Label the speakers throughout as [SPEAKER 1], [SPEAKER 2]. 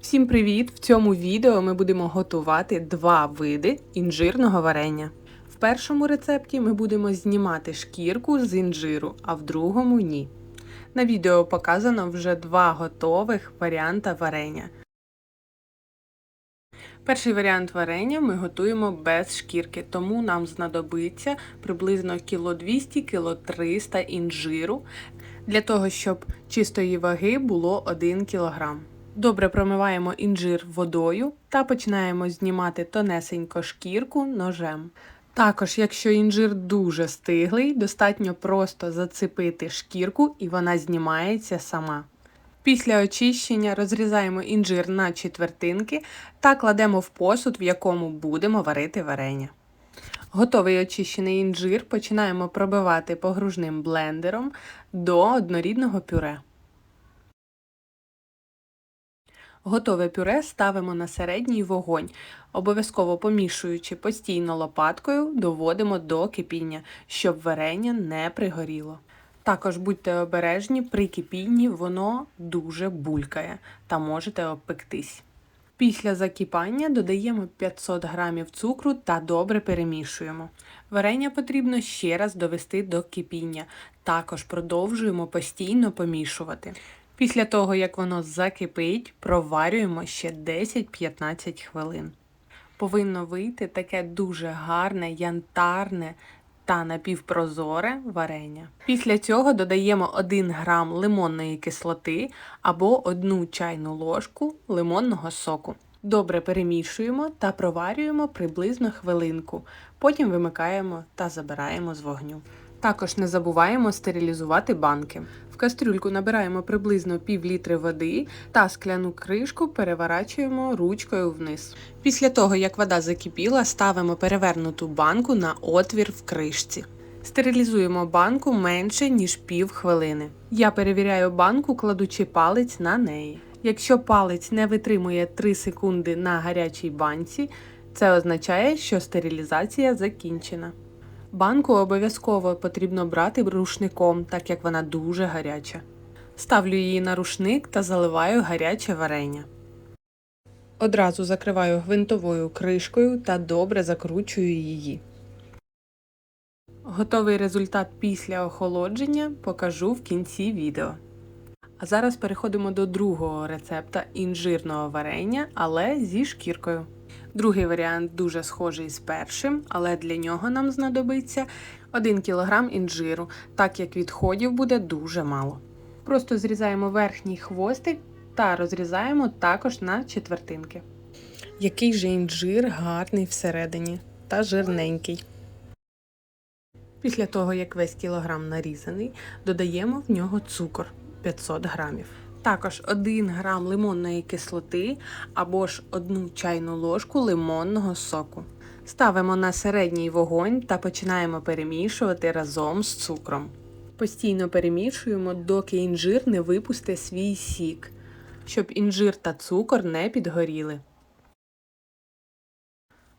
[SPEAKER 1] Всім привіт! В цьому відео ми будемо готувати два види інжирного варення. В першому рецепті ми будемо знімати шкірку з інжиру, а в другому ні. На відео показано вже два готових варіанта варення. Перший варіант варення ми готуємо без шкірки, тому нам знадобиться приблизно кіло 200 кіло 300 інжиру для того, щоб чистої ваги було 1 кг. Добре промиваємо інжир водою та починаємо знімати тонесенько шкірку ножем. Також, якщо інжир дуже стиглий, достатньо просто зацепити шкірку і вона знімається сама. Після очищення розрізаємо інжир на четвертинки та кладемо в посуд, в якому будемо варити варення. Готовий очищений інжир починаємо пробивати погружним блендером до однорідного пюре. Готове пюре ставимо на середній вогонь, обов'язково помішуючи постійно лопаткою, доводимо до кипіння, щоб варення не пригоріло. Також будьте обережні, при кипінні воно дуже булькає та можете обпектись. Після закипання додаємо 500 г цукру та добре перемішуємо. Варення потрібно ще раз довести до кипіння. Також продовжуємо постійно помішувати. Після того, як воно закипить, проварюємо ще 10-15 хвилин. Повинно вийти таке дуже гарне, янтарне та напівпрозоре варення. Після цього додаємо 1 грам лимонної кислоти або 1 чайну ложку лимонного соку. Добре перемішуємо та проварюємо приблизно хвилинку. Потім вимикаємо та забираємо з вогню. Також не забуваємо стерилізувати банки. В кастрюльку набираємо приблизно пів літри води та скляну кришку переворачуємо ручкою вниз. Після того, як вода закипіла, ставимо перевернуту банку на отвір в кришці. Стерилізуємо банку менше, ніж пів хвилини. Я перевіряю банку, кладучи палець на неї. Якщо палець не витримує 3 секунди на гарячій банці, це означає, що стерилізація закінчена. Банку обов'язково потрібно брати рушником, так як вона дуже гаряча. Ставлю її на рушник та заливаю гаряче варення. Одразу закриваю гвинтовою кришкою та добре закручую її. Готовий результат після охолодження покажу в кінці відео. А зараз переходимо до другого рецепта інжирного варення, але зі шкіркою. Другий варіант дуже схожий з першим, але для нього нам знадобиться 1 кг інжиру, так як відходів буде дуже мало. Просто зрізаємо верхній хвостик та розрізаємо також на четвертинки. Який же інжир гарний всередині та жирненький. Після того, як весь кілограм нарізаний, додаємо в нього цукор 500 грамів. Також 1 грам лимонної кислоти або ж 1 чайну ложку лимонного соку. Ставимо на середній вогонь та починаємо перемішувати разом з цукром. Постійно перемішуємо, доки інжир не випусте свій сік, щоб інжир та цукор не підгоріли.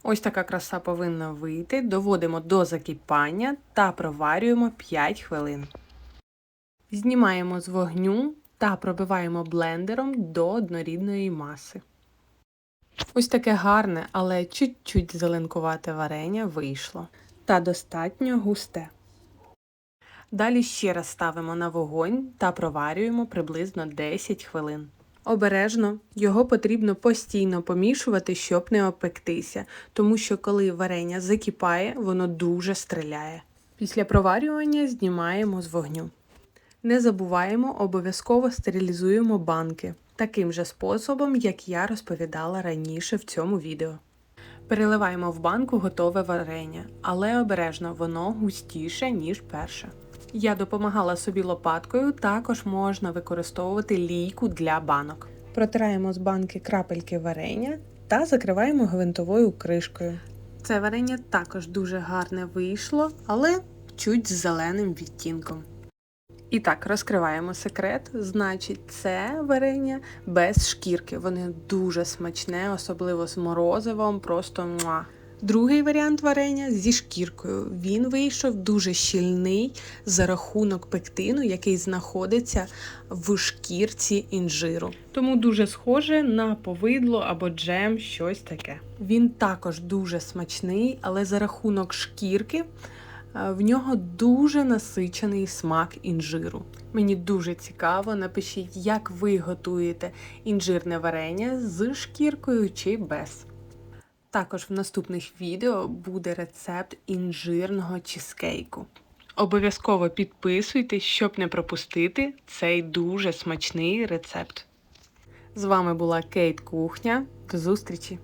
[SPEAKER 1] Ось така краса повинна вийти. Доводимо до закипання та проварюємо 5 хвилин. Знімаємо з вогню та пробиваємо блендером до однорідної маси. Ось таке гарне, але чуть-чуть зеленкувате варення вийшло. Та достатньо густе. Далі ще раз ставимо на вогонь та проварюємо приблизно 10 хвилин. Обережно його потрібно постійно помішувати, щоб не опектися, тому що коли варення закипає, воно дуже стріляє. Після проварювання знімаємо з вогню. Не забуваємо, обов'язково стерилізуємо банки таким же способом, як я розповідала раніше в цьому відео. Переливаємо в банку готове варення, але обережно воно густіше, ніж перше. Я допомагала собі лопаткою, також можна використовувати лійку для банок. Протираємо з банки крапельки варення та закриваємо гвинтовою кришкою. Це варення також дуже гарне вийшло, але чуть з зеленим відтінком. І так, розкриваємо секрет. Значить, це варення без шкірки. Вони дуже смачне, особливо з морозивом, просто муа. Другий варіант варення зі шкіркою. Він вийшов дуже щільний за рахунок пектину, який знаходиться в шкірці інжиру. Тому дуже схоже на повидло або джем, щось таке. Він також дуже смачний, але за рахунок шкірки в нього дуже насичений смак інжиру. Мені дуже цікаво, напишіть, як ви готуєте інжирне варення з шкіркою чи без. Також в наступних відео буде рецепт інжирного чизкейку. Обов'язково підписуйтесь, щоб не пропустити цей дуже смачний рецепт. З вами була Кейт Кухня. До зустрічі!